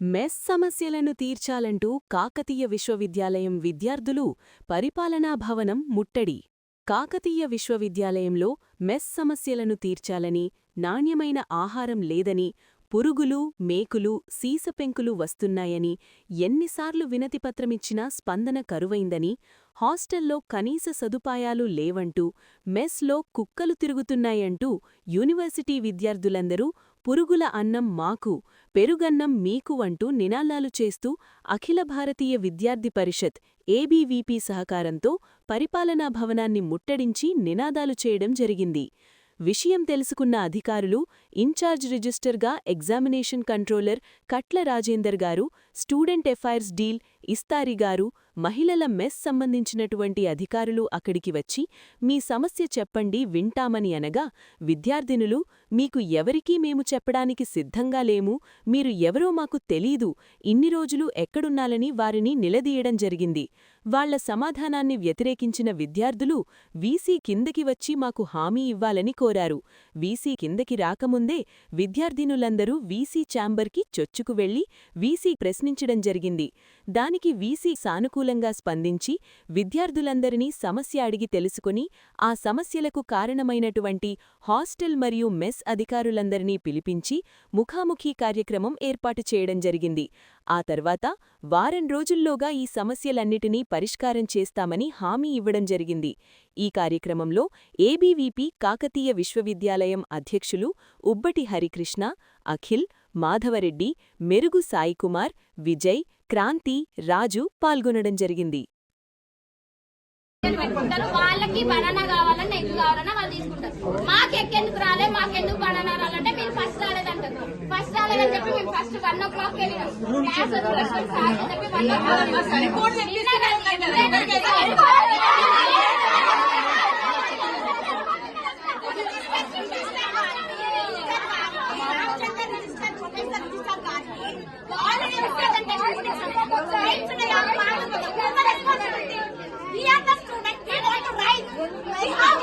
Mess సమస్యలను తీర్చాలంటూ కాకతీయ విశ్వవిద్యాలయం విద్యార్థులు పరిపాలనా భవనం ముట్టడి. కాకతీయ విశ్వవిద్యాలయంలో మెస్ సమస్యలను తీర్చాలని నాణ్యమైన ఆహారం లేదని పురుగులు మేకులు సీసపెంకులు వస్తున్నాయని ఎన్నిసార్లు వినతిపత్రమిచ్చినా స్పందన కరువైందని హాస్టల్లో కనీస సదుపాయాలు లేవంటూ మెస్లో కుక్కలు తిరుగుతున్నాయంటూ యూనివర్సిటీ విద్యార్థులందరూ పురుగుల అన్నం మాకు పెరుగన్నం మీకు అంటూ నినాదాలు చేస్తూ అఖిల భారతీయ విద్యార్థి పరిషత్ ఏబీవీపీ సహకారంతో పరిపాలనా భవనాన్ని ముట్టడించి నినాదాలు చేయడం జరిగింది. విషయం తెలుసుకున్న అధికారులు incharge రిజిస్టర్గా examination controller Katla Rajender garu student affairs deal Istari గారు మహిళల మెస్ సంబంధించినటువంటి అధికారులు అక్కడికి వచ్చి మీ సమస్య చెప్పండి వింటామని అనగా విద్యార్థినులు మీకు ఎవరికీ మేము చెప్పడానికి సిద్ధంగా లేము మీరు ఎవరో మాకు తెలీదు ఇన్ని రోజులు ఎక్కడున్నాలని వారిని నిలదీయడం జరిగింది. వాళ్ళ సమాధానాన్ని వ్యతిరేకించిన విద్యార్థులు వీసీ కిందకి వచ్చి మాకు హామీ ఇవ్వాలని కోరారు. వీసీ కిందకి రాకముందు విద్యార్థినులందరూ వీసీ ఛాంబర్కి చొచ్చుకు వెళ్ళి వీసీ ప్రశ్నించడం జరిగింది. దానికి వీసీ సానుకూలంగా స్పందించి విద్యార్థులందరినీ సమస్య అడిగి తెలుసుకుని ఆ సమస్యలకు కారణమైనటువంటి హాస్టల్ మరియు మెస్ అధికారులందరినీ పిలిపించి ముఖాముఖీ కార్యక్రమం ఏర్పాటు చేయడం జరిగింది. ఆ తర్వాత వారం రోజుల్లోగా ఈ సమస్యలన్నిటినీ పరిష్కారం చేస్తామని హామీ ఇవ్వడం జరిగింది. ఈ కార్యక్రమంలో ఏబీవీపీ కాకతీయ విశ్వవిద్యాలయం అధ్యక్షులు ఉబ్బటి హరికృష్ణ అఖిల్ మాధవరెడ్డి మెరుగు సాయికుమార్ విజయ్ క్రాంతి రాజు పాల్గొనడం జరిగింది. వాళ్ళకి బనానా కావాలన్నా ఎగ్ కావాలన్నా వాళ్ళు తీసుకుంటారు. అని చెప్పి మేము ఫస్ట్ వన్ ఓ క్లాక్ వెళ్ళినాం గ్యాస్ వదిలేసాం సార్ అని చెప్పి one o We are the students, we want to rise. We have